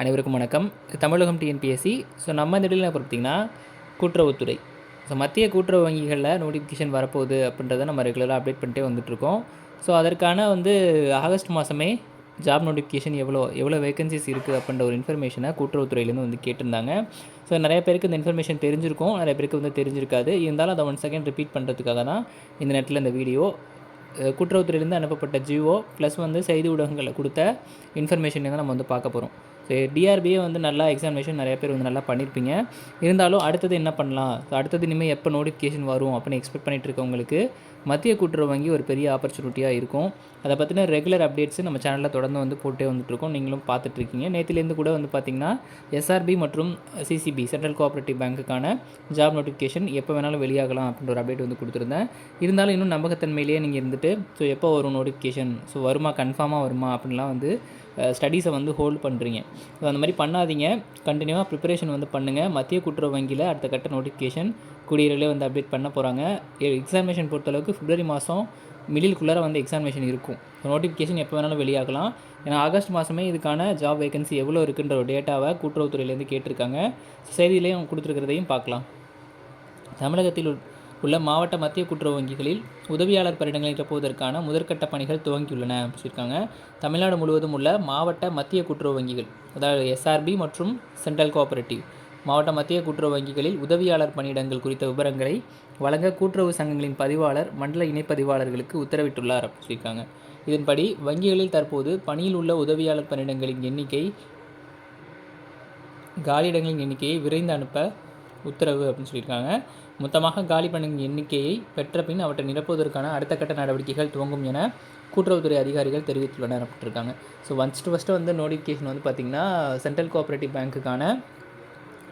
அனைவருக்கும் வணக்கம். தமிழகம் TNPSC. So நம்ம இந்த இடையில பார்த்தீங்கன்னா கூட்டுறவுத்துறை. ஸோ மத்திய கூட்டுறவு வங்கிகளில் நோட்டிஃபிகேஷன் வரப்போகுது அப்படின்றத நம்ம ரெகுலராக அப்டேட் பண்ணிட்டே வந்துட்டுருக்கோம் ஸோ அதற்கான வந்து ஆகஸ்ட் மாதமே ஜாப் நோட்டிஃபிகேஷன் எவ்வளோ எவ்வளோ வேகன்சிஸ் இருக்குது அப்படின்ற ஒரு இன்ஃபர்மேஷனை கூட்டுறவுத்துறையிலேருந்து வந்து கேட்டிருந்தாங்க. ஸோ நிறைய பேருக்கு இந்த இன்ஃபர்மேஷன் தெரிஞ்சிருக்கும். நிறைய பேருக்கு வந்து தெரிஞ்சிருக்காது. இருந்தாலும் அதை ஒன் செகண்ட் ரிப்பீட் பண்ணுறதுக்காக தான் இந்த நேரத்தில் இந்த வீடியோ கூட்டுறவுத்துறையிலேருந்து அனுப்பப்பட்ட ஜிஓ ப்ளஸ் வந்து செய்தி ஊடகங்களில் கொடுத்த இன்ஃபர்மேஷனை தான் நம்ம வந்து பார்க்க போகிறோம் ஸோ டிஆர்பியே வந்து நல்லா எக்ஸாமினேஷன் நிறைய பேர் வந்து நல்லா பண்ணியிருப்பீங்க இருந்தாலும் அடுத்தது என்ன பண்ணலாம்? அடுத்தது இனிமேல் எப்போ நோட்டிஃபிகேஷன் வரும் அப்படின்னு எக்ஸ்பெக்ட் பண்ணிட்டு இருக்கவங்களுக்கு மத்திய கூட்டுறவு வங்கி ஒரு பெரிய ஆப்பர்ச்சுனிட்டியாக இருக்கும். அதை பற்றின ரெகுலர் அப்டேட்ஸு நம்ம சேனலில் தொடர்ந்து வந்து போட்டே வந்துட்டுருக்கோம் நீங்களும் பார்த்துட்ருக்கீங்க நேற்றுலேருந்து கூட வந்து பார்த்திங்கன்னா எஸ்ஆர்பி மற்றும் சிசிபி சென்ட்ரல் கோஆப்ரேட்டிவ் பேங்க்குக்கான ஜாப் நோட்டிஃபிகேஷன் எப்போ வேணாலும் வெளியாகலாம் அப்படின்ற ஒரு அப்டேட் வந்து கொடுத்துருந்தேன். இருந்தாலும் இன்னும் நம்பகத்தன்மையிலேயே நீங்கள் இருந்துட்டு ஸோ எப்போ வரும் நோட்டிஃபிகேஷன் ஸோ வருமா? கன்ஃபார்மாக வருமா? அப்படின்லாம் வந்து ஸ்டடீஸை வந்து ஹோல்ட் பண்ணுறீங்க ஸோ அந்த மாதிரி பண்ணாதீங்க. கண்டினியூவாக ப்ரிப்பரேஷன் வந்து பண்ணுங்கள் மத்திய கூட்டுறவு வங்கியில் அடுத்த கட்ட நோட்டிஃபிகேஷன் கூடியவர்களே வந்து அப்டேட் பண்ண போகிறாங்க எக்ஸாமினேஷன் பொறுத்தளவுக்கு பிப்ரவரி மாதம் மிடில்குள்ளார வந்து எக்ஸாமினேஷன் இருக்கும். நோட்டிஃபிகேஷன் எப்போ வேணாலும் வெளியாகலாம். ஏன்னா ஆகஸ்ட் மாதமே இதுக்கான ஜாப் வேகன்சி எவ்வளோ இருக்குன்ற ஒரு டேட்டாவை கூட்டுறவுத்துறையிலேருந்து கேட்டிருக்காங்க. செய்தியிலையும் கொடுத்துருக்கிறதையும் பார்க்கலாம். தமிழகத்தில் உள்- உள்ள மாவட்ட மத்திய கூட்டுறவு வங்கிகளில் உதவியாளர் பணியிடங்களை நிரப்புவதற்கான முதற்கட்ட பணிகள் துவங்கியுள்ளன சொல்லியிருக்காங்க. தமிழ்நாடு முழுவதும் உள்ள மாவட்ட மத்திய கூட்டுறவு வங்கிகள் அதாவது எஸ்ஆர்பி மற்றும் சென்ட்ரல் கோஆபரேட்டிவ் மாவட்ட மத்திய கூட்டுறவு வங்கிகளில் உதவியாளர் பணியிடங்கள் குறித்த விவரங்களை வழங்க கூட்டுறவு சங்கங்களின் பதிவாளர் மண்டல இணைப்பதிவாளர்களுக்கு உத்தரவிட்டுள்ளார் சொல்லியிருக்காங்க. இதன்படி வங்கிகளில் தற்போது பணியில் உள்ள உதவியாளர் பணியிடங்களின் எண்ணிக்கை காலியிடங்களின் எண்ணிக்கையை விரைந்து அனுப்ப உத்தரவு அப்படின்னு சொல்லியிருக்காங்க. மொத்தமாக காலி பணியின் எண்ணிக்கையை பெற்ற பின் அவற்றை நிரப்புவதற்கான அடுத்த கட்ட நடவடிக்கைகள் துவங்கும் என கூட்டுறவுத்துறை அதிகாரிகள் தெரிவித்துள்ளனர் அப்படின்ட்டு ஸோ ஃபஸ்ட்டு ஃபஸ்ட்டு வந்து நோட்டிஃபிகேஷன் வந்து பார்த்திங்கன்னா சென்ட்ரல் கோஆப்ரேட்டிவ் பேங்க்குக்கான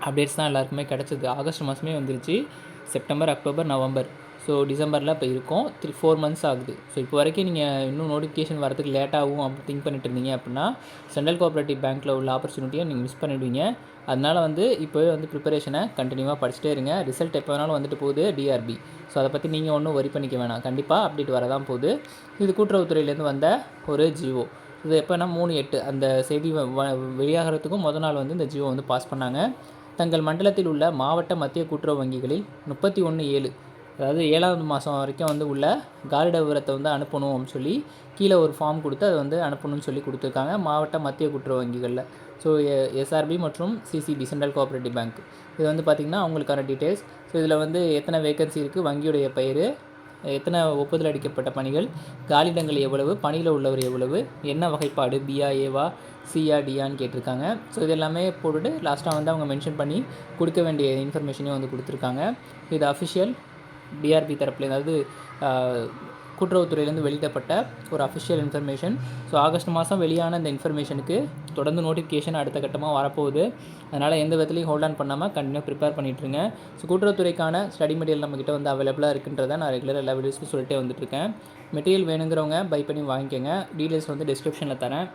அப்டேட்ஸ் தான் எல்லாருக்குமே கிடச்சிது. ஆகஸ்ட் மாதமே வந்துருச்சு. செப்டம்பர் அக்டோபர் நவம்பர் ஸோ டிசம்பரில் இப்போ இருக்கும். த்ரீ ஃபோர் மந்த்ஸ் ஆகுது. ஸோ இப்போ வரைக்கும் நீங்கள் இன்னும் நோட்டிஃபிகேஷன் வரதுக்கு லேட் ஆகும் அப்படி திங்க் பண்ணிட்டு இருந்தீங்க அப்படின்னா சென்ட்ரல் கோஆப்ரேட்டிவ் பேங்க்கில் உள்ள ஆப்பர்ச்சுனிட்டியை நீங்கள் மிஸ் பண்ணிடுவீங்க. அதனால் வந்து இப்போவே வந்து ப்ரிப்பரேஷனை கண்டினியூவாக படிச்சுட்டே இருங்க. ரிசல்ட் எப்போ வேணாலும் வந்துட்டு போகுது டிஆர்பி ஸோ அதை பற்றி நீங்கள் ஒன்றும் வரி பண்ணிக்க வேணாம். கண்டிப்பாக அப்டேட் வரதான் போகுது. இது கூட்டுறவுத்துறையிலேருந்து வந்த ஒரு ஜிஓ இது எப்போனா மூணு எட்டு அந்த செய்தி வ- வெளியாகிறதுக்கும் முத நாள் வந்து இந்த ஜியோ வந்து பாஸ் பண்ணாங்க. தங்கள் மண்டலத்தில் உள்ள மாவட்ட மத்திய கூட்டுறவு வங்கிகளில் முப்பத்தி ஒன்று ஏழு அதாவது ஏழாவது மாதம் வரைக்கும் வந்து உள்ள காலிட விவரத்தை வந்து அனுப்பணும் அப்படின்னு சொல்லி கீழே ஒரு ஃபார்ம் கொடுத்து அதை வந்து அனுப்பணும்னு சொல்லி கொடுத்துருக்காங்க. மாவட்ட மத்திய குற்ற வங்கிகளில் ஸோ எஸ்ஆர்பி மற்றும் சிசிபி சென்ட்ரல் கோஆப்ரேட்டிவ் பேங்க் இது வந்து பார்த்திங்கன்னா அவங்களுக்கான டீட்டெயில்ஸ் ஸோ இதில் வந்து எத்தனை வேகன்சி இருக்குது வங்கியுடைய பெயர் எத்தனை ஒப்புதல் அளிக்கப்பட்ட பணிகள் காலிடங்கள் எவ்வளவு பணியில் உள்ளவர் எவ்வளவு என்ன வகைப்பாடு பிஆ ஏவா சிஆ டிஆன்னு கேட்டிருக்காங்க. ஸோ இது எல்லாமே போட்டுட்டு லாஸ்ட்டாக வந்து அவங்க மென்ஷன் பண்ணி கொடுக்க வேண்டிய இன்ஃபர்மேஷனையும் வந்து கொடுத்துருக்காங்க. இது அஃபிஷியல் டிஆர்பி தரப்பில் அதாவது கூட்டுறவுத்துறையிலேருந்து வெளியிடப்பட்ட ஒரு அஃபிஷியல் இன்ஃபர்மேஷன் ஸோ ஆகஸ்ட் மாதம் வெளியான இந்த இன்ஃபர்மேஷனுக்கு தொடர்ந்து நோட்டிஃபிகேஷன் அடுத்த கட்டமாக வரப்போகுது. அதனால் எந்த விதத்துலையும் ஹோல்ட் ஆன் பண்ணாமல் கண்டினியூ ப்ரிப்பேர் பண்ணிட்டுருங்க. ஸோ கூட்டுறவுத்துறைக்கான ஸ்டடி மெட்டீரியல் நம்மக்கிட்ட வந்து அவைலபிளாக இருக்குன்றதை நான் ரெகுலர் எல்லா வீடியோஸ்க்கும் சொல்லிட்டே வந்துட்டுருக்கேன். மெட்டீரியல் வேணுங்கிறவங்க பை பண்ணி வாங்கிக்கோங்க. டீட்டெயில்ஸ் வந்து டிஸ்கிரிப்ஷனில் தரேன்.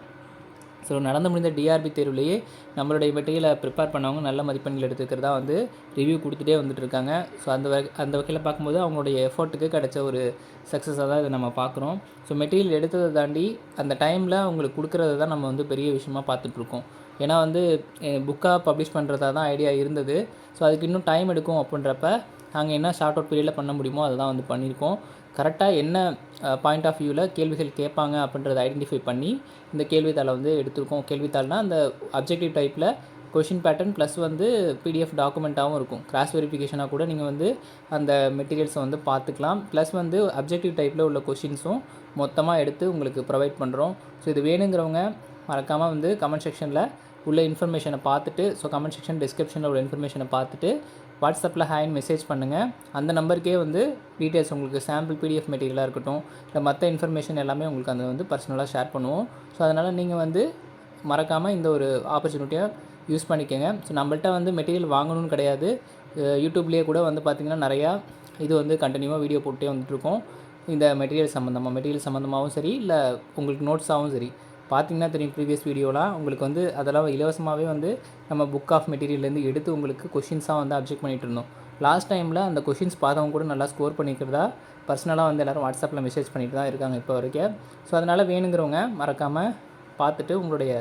ஸோ நடந்து முடிந்த டிஆர்பி தேர்வுலேயே நம்மளுடைய மெட்டீரியலை ப்ரிப்பேர் பண்ணவங்க நல்ல மதிப்பெண்கள் எடுத்துக்கிறதா வந்து ரிவ்யூ கொடுத்துட்டே வந்துட்டு இருக்காங்க. ஸோ அந்த வகை அந்த வகையில் பார்க்கும்போது அவங்களுடைய எஃபோர்ட்டுக்கு கிடைச்ச ஒரு சக்ஸஸாக தான் இதை நம்ம பார்க்குறோம். ஸோ மெட்டீரியல் எடுத்ததை தாண்டி அந்த டைமில் அவங்களுக்கு கொடுக்குறத தான் நம்ம வந்து பெரிய விஷயமா பார்த்துட்ருக்கோம் ஏன்னா வந்து புக்காக பப்ளிஷ் பண்ணுறதா தான் ஐடியா இருந்தது. ஸோ அதுக்கு இன்னும் டைம் எடுக்கும் அப்படின்றப்ப நாங்கள் என்ன ஷார்ட் அவுட் பீரியடில் பண்ண முடியுமோ அதை தான் வந்து பண்ணியிருக்கோம். கரெக்டாக என்ன பாயிண்ட் ஆஃப் வியூவில் கேள்விகள் கேட்பாங்க அப்படின்றத ஐடென்டிஃபை பண்ணி இந்த கேள்வித்தாளை வந்து எடுத்திருக்கோம். கேள்வித்தாள்னால் அந்த அப்ஜெக்டிவ் டைப்பில் கொஷின் பேட்டர்ன் ப்ளஸ் வந்து பிடிஎஃப் டாக்குமெண்ட்டாகவும் இருக்கும். கிராஸ் வெரிஃபிகேஷனாக கூட நீங்கள் வந்து அந்த மெட்டீரியல்ஸை வந்து பார்த்துக்கலாம். ப்ளஸ் வந்து அப்ஜெக்டிவ் டைப்பில் உள்ள கொஷின்ஸும் மொத்தமாக எடுத்து உங்களுக்கு ப்ரொவைட் பண்ணுறோம் ஸோ இது வேணுங்கிறவங்க மறக்காமல் வந்து கமெண்ட் செக்ஷனில் உள்ள இன்ஃபர்மேஷனை பார்த்துட்டு ஸோ கமெண்ட் செக்ஷன் டிஸ்கிரிப்ஷனில் உள்ள இன்ஃபர்மேஷனை பார்த்துட்டு வாட்ஸ்அப்பில் ஹேண்ட் மெசேஜ் பண்ணுங்கள் அந்த நம்பருக்கே வந்து டீட்டெயில்ஸ் உங்களுக்கு சாம்பிள் பிடிஎஃப் மெட்டீரியலாக இருக்கட்டும் இல்லை மற்ற இன்ஃபர்மேஷன் எல்லாமே உங்களுக்கு அந்த வந்து பர்சனலாக ஷேர் பண்ணுவோம். ஸோ அதனால் நீங்கள் வந்து மறக்காமல் இந்த ஒரு ஆப்பர்ச்சுனிட்டியை யூஸ் பண்ணிக்கோங்க. ஸோ நம்மள்ட்ட வந்து மெட்டீரியல் வாங்கணும்னு கிடையாது. யூடியூப்லேயே கூட வந்து பார்த்திங்கன்னா நிறையா இது வந்து கண்டினியூவாக வீடியோ போட்டே வந்துட்டுருக்கோம் இந்த மெட்டீரியல் சம்மந்தமாக மெட்டீரியல் சம்மந்தமாகவும் சரி இல்லை உங்களுக்கு நோட்ஸாகவும் சரி. பார்த்தீங்கன்னா தெரியும் ப்ரீவியஸ் வீடியோலாம் உங்களுக்கு வந்து அதெல்லாம் இலவசமாகவே வந்து நம்ம புக் ஆஃப் மெட்டீரியல்லேருந்து எடுத்து உங்களுக்கு கொஷின்ஸாக வந்து அப்ஜெக்ட் பண்ணிட்டு இருந்தோம். லாஸ்ட் டைமில் அந்த கொஷின்ஸ் பார்த்தவங்க கூட நல்லா ஸ்கோர் பண்ணிக்கிறதா பர்சனலாக வந்து எல்லோரும் வாட்ஸ்அப்பில் மெசேஜ் பண்ணிட்டு தான் இருக்காங்க இப்போ வரைக்கும். ஸோ அதனால் வேணுங்கிறவங்க மறக்காமல் பார்த்துட்டு உங்களுடைய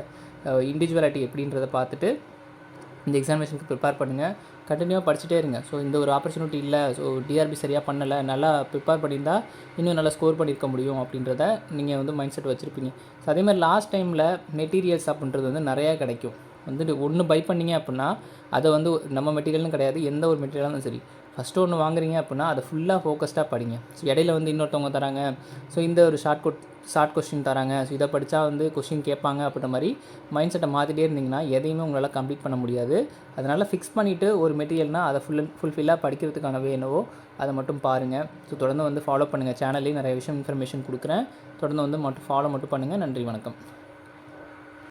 இண்டிவிஜுவாலிட்டி எப்படின்றத பார்த்துட்டு இந்த எக்ஸாமினேஷனுக்கு ப்ரிப்பேர் பண்ணுங்கள் கண்டினியூவாக படிச்சுட்டே இருங்க. ஸோ இந்த ஒரு ஆப்பர்ச்சுனிட்டி இல்லை. ஸோ டிஆர்பி சரியாக பண்ணலை. நல்லா ப்ரிப்பேர் பண்ணியிருந்தா இன்னும் நல்லா ஸ்கோர் பண்ணியிருக்க முடியும் அப்படின்றத நீங்கள் வந்து மைண்ட் செட் வச்சுருப்பீங்க. ஸோ அதே மாதிரி லாஸ்ட் டைமில் மெட்டீரியல்ஸ் அப்படின்றது வந்து நிறையா கிடைக்கும். வந்துட்டு ஒன்று பை பண்ணிங்க அப்படின்னா அதை வந்து நம்ம மெட்டீரியல்னு கிடையாது எந்த ஒரு மெட்டீரியலாக இருந்தாலும் சரி. ஃபஸ்ட்டு ஒன்று வாங்குறீங்க அப்படின்னா அதை ஃபுல்லாக ஃபோக்கஸ்டாக படிங்க. ஸோ இடையில வந்து இன்னொருத்தவங்க தராங்க. ஸோ இந்த ஒரு ஷார்ட் கொட் ஷார்ட் கொஸ்டின் தராங்க. ஸோ இதை படித்தா வந்து கொஸ்டின் கேட்பாங்க அப்படின்ற மாதிரி மைண்ட் செட்டை மாற்றிட்டே இருந்தீங்கன்னா எதையுமே உங்களால் கம்ப்ளீட் பண்ண முடியாது. அதனால் ஃபிக்ஸ் பண்ணிவிட்டு ஒரு மெட்டீரியல்னால் அதை ஃபுல் ஃபுல்ஃபில்லாக படிக்கிறதுக்கான என்னவோ அதை மட்டும் பாருங்கள் ஸோ தொடர்ந்து வந்து ஃபாலோ பண்ணுங்கள் சேனல்லேயும் நிறைய விஷயம் இன்ஃபர்மேஷன் கொடுக்குறேன். தொடர்ந்து வந்து மட்டும் ஃபாலோ மட்டும் பண்ணுங்கள் நன்றி வணக்கம்.